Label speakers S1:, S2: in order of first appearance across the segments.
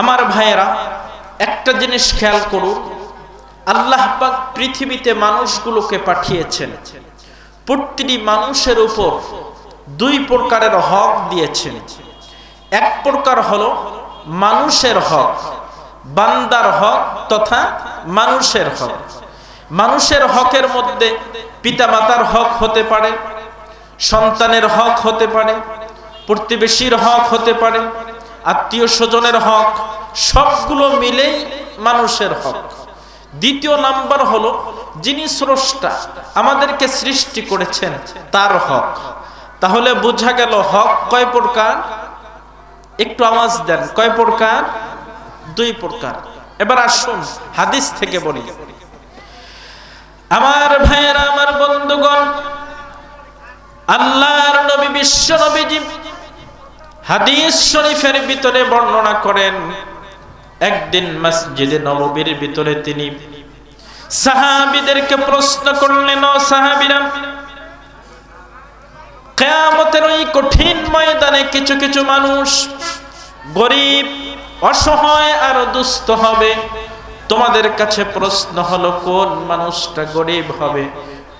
S1: আমার ভাইয়েরা, একটা জিনিস খেয়াল করুন, আল্লাহ পাক পৃথিবীতে মানুষগুলোকে পাঠিয়েছেন। প্রতিটি মানুষের উপর দুই প্রকারের হক দিয়েছেন। এক প্রকার হলো মানুষের হক, বান্দার হক তথা মানুষের হক। মানুষের হকের মধ্যে পিতামাতার হক হতে পারে, সন্তানের হক হতে পারে, প্রতিবেশীর হক হতে পারে আত্মীয় স্বজনের হক, সবগুলো মিলেই মানুষের হক। দ্বিতীয় নাম্বার হলো, যিনি স্রষ্টা আমাদেরকে সৃষ্টি করেছেন তার হক। তাহলে বোঝা গেল হক কয় প্রকার? একটু আওয়াজ দেন, কয় প্রকার? দুই প্রকার। এবার আসুন হাদিস থেকে বলি। আমার ভাইয়েরা, আমার বন্ধুগণ, আল্লাহর নবী, বিশ্ব নবীজি হাদিস শরীফের ভিতরে বর্ণনা করেন, একদিন মসজিদে নববীর ভিতরে তিনি সাহাবিদেরকে প্রশ্ন করলেন, ও সাহাবিরা, কেয়ামতের ওই কঠিন ময়দানে কিছু কিছু মানুষ গরিব, অসহায় আর দুস্থ হবে। তোমাদের কাছে প্রশ্ন হলো, কোন মানুষটা গরিব হবে,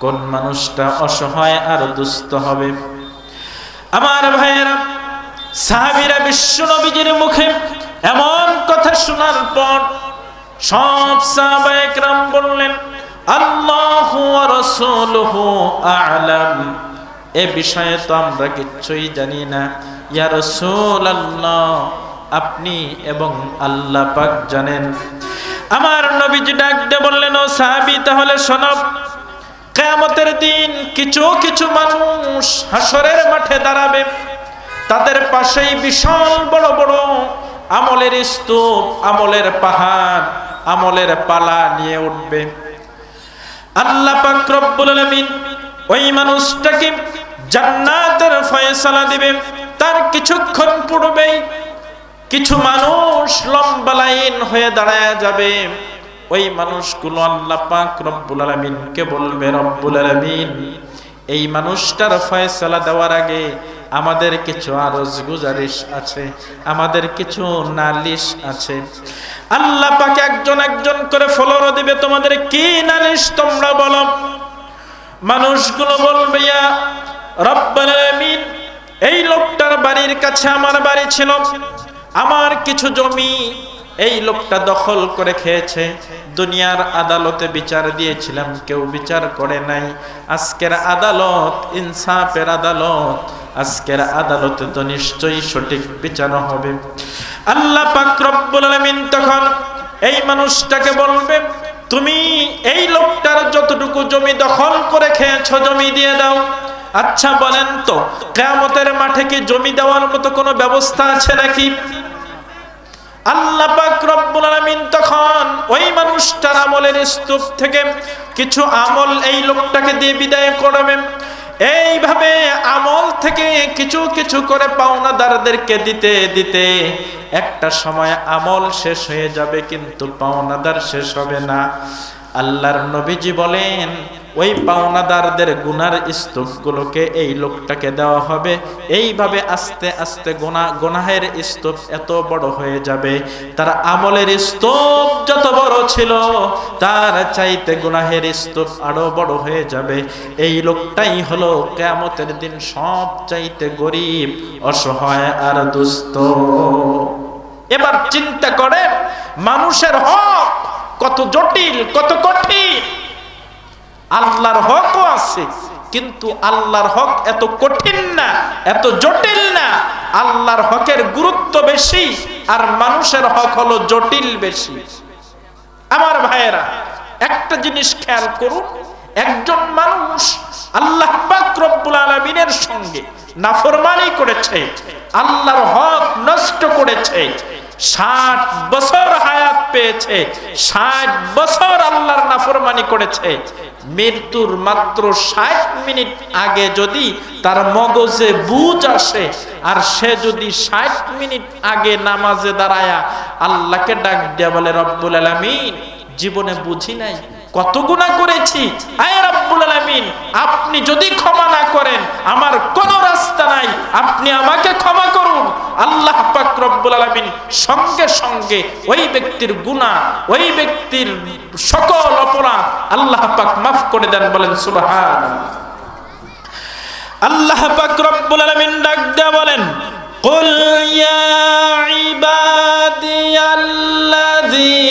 S1: কোন মানুষটা অসহায় আর দুস্থ হবে? আমার ভাইয়েরা সাহাবিরা বিশ্ব নবীজির মুখে এমন কথা শোনার পর সব সাহাবায়করাম বললেন আ'লাম। এ বিষয়ে তো আমরা কিচ্ছুই জানি না। আপনি এবং জানেন। আমার বললেন, ও তাহলে দিন কিছু কিছু মানুষ হাসরের মাঠে দাঁড়াবে। তাদের পাশেই বিশাল বড় বড় আমলের স্তূপ, আমলের পাহাড়, আমলের পালা নিয়ে উঠবে। আল্লাহ পাক রব্বুল আলামিন ওই মানুষটাকে জান্নাতের ফয়সালা দিবে। তার কিছুক্ষণ পূর্বেই কিছু মানুষ লম্বা লাইন হয়ে দাঁড়ায় যাবে। ওই মানুষগুলো আল্লাহ পাক রব্বুল আলামিনকে বলবে, রব্বুল আলামিন, এই মানুষটার ফয়সালা দেওয়ার আগে আমাদের কিছু আরজ গুজারিশ আছে, আমাদের কিছু নালিশ আছে। আল্লাহ পাকে একজন একজন করে ফলোর দিবে, তোমাদের কি নালিশ তোমরা বলো। মানুষগুলো বলবে এই লোকটার বাড়ির কাছে আমার বাড়ি ছিল, আমার কিছু জমি এই লোকটা দখল করে খেয়েছে। দুনিয়ার আদালতে বিচার দিয়েছিলাম, কেউ বিচার করে নাই। আজকের আদালত ইনসাফের আদালত, আজকের আদালতে তো নিশ্চয়ই সঠিক বিচার হবে। আল্লাহ পাক রব্বুল আলামিন তখন এই মানুষটাকে বলবে, তুমি এই লোকটার যতটুকু জমি দখল করে খেয়েছো, জমি দিয়ে দাও। আচ্ছা বলেন তো, কেয়ামতের মাঠে কি জমি দেওয়ার মতো কোনো ব্যবস্থা আছে নাকি? তখন ওই মানুষটার আমলের থেকে কিছু আমল এই লোকটাকে দিয়ে বিদায় করবেন এইভাবে আমল থেকে কিছু কিছু করে পাওনাদারদেরকে দিতে দিতে একটা সময় আমল শেষ হয়ে যাবে, কিন্তু পাওনাদার শেষ হবে না। আল্লাহর নবীজি বলেন ওই পাওনাদারদের গুনার স্তূপগুলোকে এই লোকটাকে দেওয়া হবে। এইভাবে আস্তে আস্তে গোনা, গোনাহের স্তূপ এত বড় হয়ে যাবে। তার আমলের স্তূপ যত বড় ছিল, তার চাইতে গুনাহের স্তূপ আরও বড় হয়ে যাবে। এই লোকটাই হলো কেয়ামতের দিন সব চাইতে গরিব, অসহায় আর দুস্থ। এবার চিন্তা করে মানুষের হক কত জটিল, কত কঠিন। আল্লাহর হকও আছে, কিন্তু আল্লাহর হক এত কঠিন না, এত জটিল না। আল্লাহর হকের গুরুত্ব বেশি আর মানুষের হক হলো জটিল বেশি। আমার ভাইয়েরা, একটা জিনিস খেয়াল করুন, একজন মানুষ আল্লাহ রব্বুল আলামিনের সঙ্গে নাফরমানি করেছে, আল্লাহর হক নষ্ট করেছে ষাট বছর হায়াত পেয়েছে, ষাট বছর আল্লাহর নাফরমানি করেছে। মৃত্যুর মাত্র ষাট মিনিট আগে যদি তার মগজে বুঝ আসে, আর সে যদি ষাট মিনিট আগে নামাজে দাঁড়ায়া আল্লাহকে ডাক দেয়া বলে, রব্বুল আলমিন। জীবনে বুঝি নাই। কত গুণা করেছি আয় রাব্বুল আলামিন আপনি যদি ক্ষমা না করেন আমার কোনো রাস্তা নাই আপনি আমাকে ক্ষমা করুন আল্লাহ পাক রব্বুল আলামিন সঙ্গে সঙ্গে ওই ব্যক্তির গুনাহ ওই ব্যক্তির সকল অপরাধ আল্লাহ পাক মাফ করে দেন বলেন সুবহানাল্লাহ আল্লাহ পাক রব্বুল আলামিন ডাক দেয়া বলেন قل يا عبادي الذين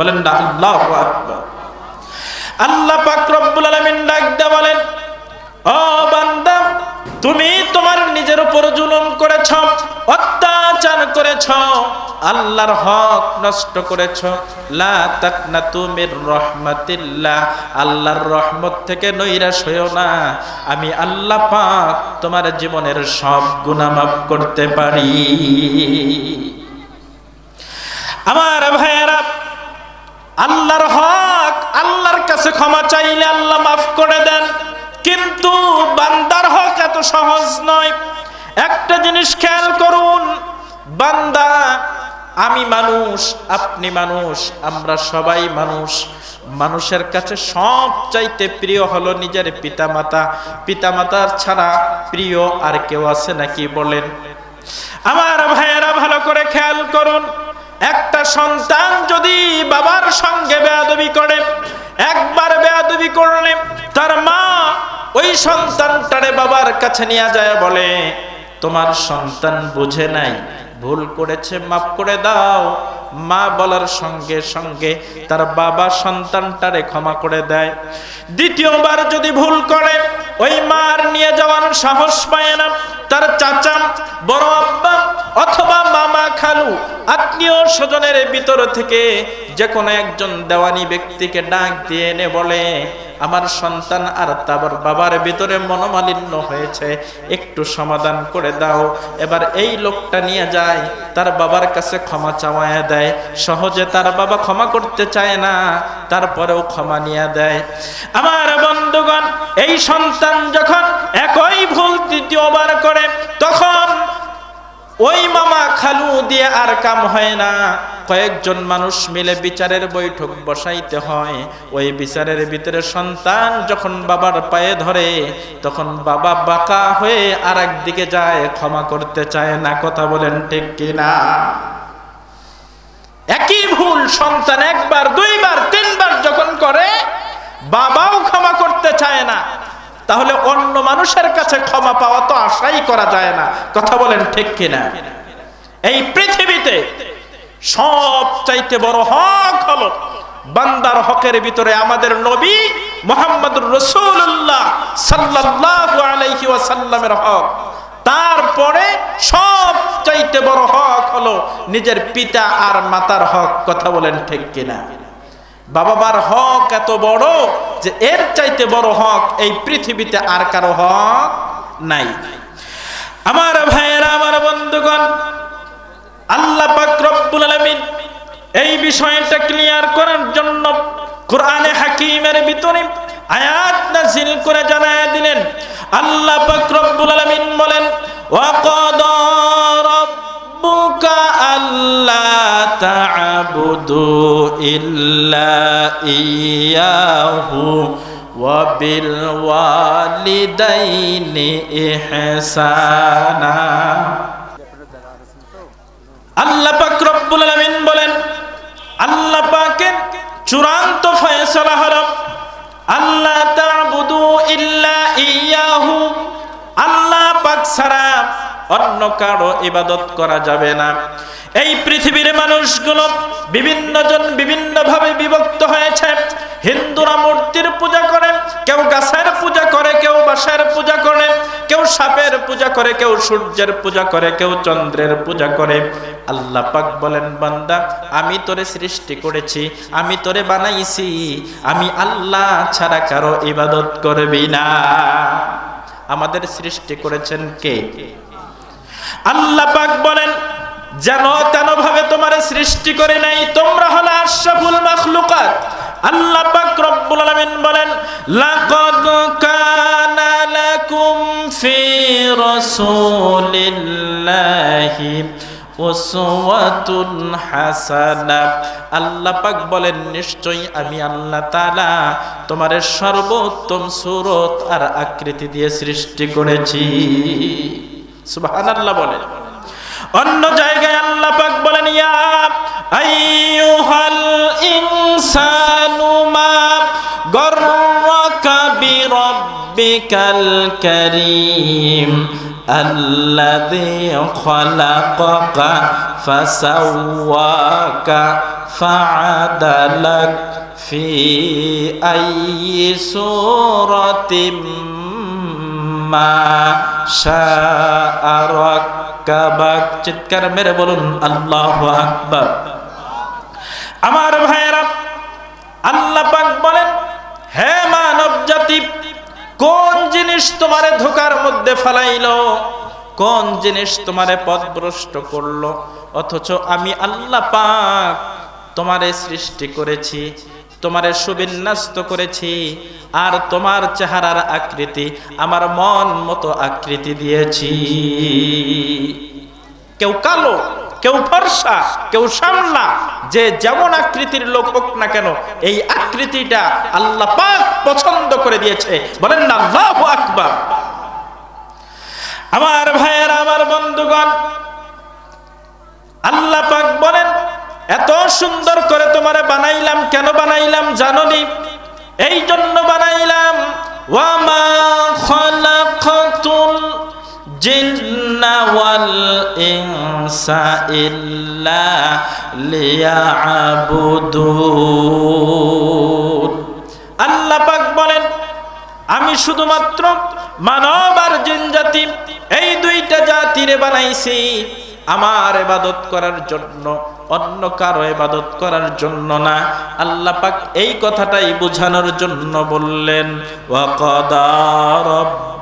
S1: বলেন আল্লাহু আল্লাহ ডাক বলেন, ও বান্দা, তুমি তোমার নিজের উপর জুলুম করেছ, অত্যাচার করেছ, আল্লাহর হক নষ্ট করেছ। আল্লাহর রহমত থেকে নৈরাশ হইও না। আমি আল্লাহ পাক তোমার জীবনের সব মাফ করতে পারি। আমার ভাইয়েরা আল্লাহর হক, আল্লাহর কাছে ক্ষমা চাইলে আল্লাহ মাফ করে দেন। কিন্তু বান্দার হক এত সহজ নয়। একটা জিনিস খেয়াল করুন, বান্দা, আমি মানুষ, আপনি মানুষ, আমরা সবাই মানুষ। মানুষের কাছে সব চাইতে প্রিয় হলো নিজের পিতামাতা। পিতামাতার ছাড়া প্রিয় আর কেউ আছে নাকি বলেন? আমার ভাইয়েরা ভালো করে খেয়াল করুন। একটা সন্তান যদি বাবার সঙ্গে বেয়াদবি করে, একবার বেয়াদবি করলে তার মা ওই সন্তানটারে বাবার কাছে নিয়ে যায়, বলে, তোমার সন্তান বুঝে নাই, ভুল করেছে, মাফ করে দাও মা বলার সঙ্গে সঙ্গে তার বাবা সন্তানটারে ক্ষমা করে দেয়। দ্বিতীয়বার যদি ভুল করে, ওই মার নিয়ে যাওয়ার সাহস পায় না। তার চাচা, বড় আব্বা অথবা মামা খালু, আত্মীয় স্বজনের ভিতর থেকে যে কোনো একজন দেওয়ানি ব্যক্তিকে ডাক দিয়ে এনে বলে আমার সন্তান আর তার বাবার ভিতরে মনোমালিন্য হয়েছে, একটু সমাধান করে দাও। এবার এই লোকটা নিয়ে যায়, তার বাবার কাছে ক্ষমা চাওয়ায় দেয়। সহজে তার বাবা ক্ষমা করতে চায় না, তারপরেও ক্ষমা নিয়ে দেয়। আমার বন্ধুগণ, এই সন্তান যখন একই ভুল তৃতীয়বার করে, তখন ওই মামা খালু দিয়ে আর কাম হয় না। কয়েকজন মানুষ মিলে বিচারের বৈঠক বসাইতে হয়। ওই বিচারের ভিতরে সন্তান যখন বাবার পায়ে ধরে, তখন বাবা বাঁকা হয়ে আর দিকে যায়, ক্ষমা করতে চায় না। কথা বলেন ঠিক কিনা? একই ভুল সন্তান একবার, দুইবার, তিনবার যখন করে, বাবাও ক্ষমা করতে চায় না। তাহলে অন্য মানুষের কাছে ক্ষমা পাওয়া তো আশাই করা যায় না। কথা বলেন ঠিক কিনা? এই পৃথিবীতে সব চাইতে বড় হক হলো বান্দার হকের ভিতরে আমাদের নবী মোহাম্মদ রসুল্লাহ সাল্লাল্লাহু আলাইহি ওয়াসাল্লামের হক। তারপরে সব চাইতে বড় হক হলো নিজের পিতা আর মাতার হক, কথা বলেন ঠিক কিনা? বাবা মার হক এত বড় যে এর চাইতে বড় হক এই পৃথিবীতে আর কারও হক নাই। আমার ভাইয়েরা, আমার বন্ধুগণ, আল্লাহ পাক এই বিষয়টা ক্লিয়ার করার জন্য কোরআনে হাকিমের ভিতরে আয়াত নাযিল করে জানায় দিলেন। আল্লাহ পাক রব্বুল আলামিন বলেন, ওয়াকাদা রাব্বুকা আল্লা তা'বুদু ইল্লা ইয়াহু ওয়াবিল ওয়ালিদাইনি ইহসানা। আল্লাহ পাক রব্বুল আলামিন বলেন আল্লাহ পাকের চূড়ান্ত ফয়সালা হলো আল্লাহ তা'বুদু ইল্লা ইয়াহু আল্লাহ পাক ছাড়া অন্য কারও ইবাদত করা যাবে না। এই পৃথিবীর মানুষগুলো বিভিন্ন জন বিভিন্ন ভাবে বিভক্ত হয়েছে। হিন্দুরা মূর্তির পূজা করে, কেউ গাছের পূজা করে, কেউ বাসার পূজা করে, কেউ সাপের পূজা করে, কেউ সূর্যের পূজা করে, কেউ চন্দ্রের পূজা করে। আল্লাহ পাক বলেন, বান্দা, আমি তোরে সৃষ্টি করেছি, আমি তোরে বানাইছি, আমি আল্লাহ ছাড়া কারও ইবাদত করবি না। আমাদের সৃষ্টি করেছেন কে? আল্লাহ পাক বলেন, যেন তেন ভাবে তোমার সৃষ্টি করে নাই, তোমরা হলো আশরাফুল মাখলুকাত। আল্লাহ পাক রব্বুল আলামিন বলেন, লাকাদ কানা রাসূলিল্লাহি উসওয়াতুন হাসানা আল্লাহ পাক বলেন, নিশ্চয়ই আমি আল্লাহ তাআলা তোমার সর্বোত্তম সুরত আর আকৃতি দিয়ে সৃষ্টি করেছি। সুবহানাল্লাহ বলেন। অন্য জায়গায় আল্লাহ পাক বলেন, ইয়া আইয়ুহাল ইনসানু মা গররাকা বিরাব্বিকাল কারীম الذي خلقك فسواك فعدلك في أي سورة ما شاء ركبك চিৎকার মেরে বলুন আল্লাহু আকবার আমার ভাইয়েরা আল্লাহ পাক বলেন হে মানব জাতি কোন জিনিস তোমারে ধোকার মধ্যে ফেলাইলো। কোন জিনিস তোমারে পথভ্রষ্ট করল? অথচ আমি আল্লাহ পাক তোমারে সৃষ্টি করেছি, তোমারে সুবিন্যস্ত করেছি, আর তোমার চেহারার আকৃতি আমার মন মতো আকৃতি দিয়েছি। কেউ কালো, কেউ ফর্সা, কেউ সামলা যে যেমন আকৃতির লোক হোক না কেন, এই আকৃতিটা আল্লাহ পাক পছন্দ করে দিয়েছে। বলেন না, আল্লাহু আকবার। আমার ভাইয়ের, আমার বন্ধুগণ, আল্লাহ পাক বলেন, এত সুন্দর করে তোমারে বানাইলাম, কেন বানাইলাম জাননি এই জন্য বানাইলাম। ওয়ামা জিন্না ওয়াল ইনসা ইল্লা লিয়াবুদুন। আল্লাহ পাক বলেন, আমি শুধুমাত্র মানব আর জিন জাতি, এই দুইটা জাতিরে বানাইছি আমার এবাদত করার জন্য, অন্য কারও এবাদত করার জন্য না। আল্লাহ পাক এই কথাটাই বোঝানোর জন্য বললেন ওয়াকাদা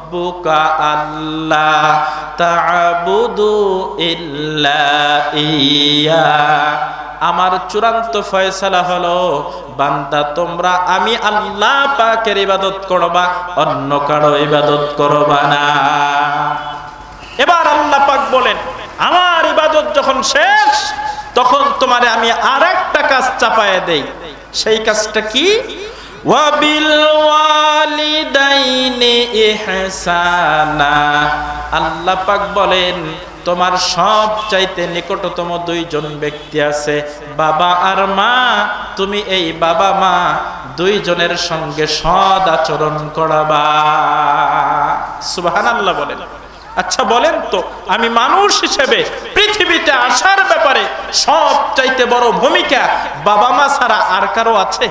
S1: রব্বুকা আল্লাহ তা'বুদু ইয়া। আমার চূড়ান্ত ফয়সালা হলো, বান্দা, তোমরা আমি আল্লাহ পাকের ইবাদত করবা, অন্য কারও ইবাদত করবা না। এবার আল্লাহ পাক বলেন, আমার ইবাদত যখন শেষ, তখন তোমারে আমি আর একটা কাজ চাপায় দেই। সেই কাজটা কি? আল্লাহ পাক বলেন, তোমার সব চাইতে নিকটতম দুইজন ব্যক্তি আছে, বাবা আর মা। তুমি এই বাবা মা দুইজনের সঙ্গে সদ আচরণ করাবা। সুবহানাল্লাহ বলেন। আচ্ছা বলেন তো, আমি মানুষ হিসেবে পৃথিবীতে আসার ব্যাপারে সব চাইতে বড় ভূমিকা বাবা মা ছাড়া আর কারও আছে?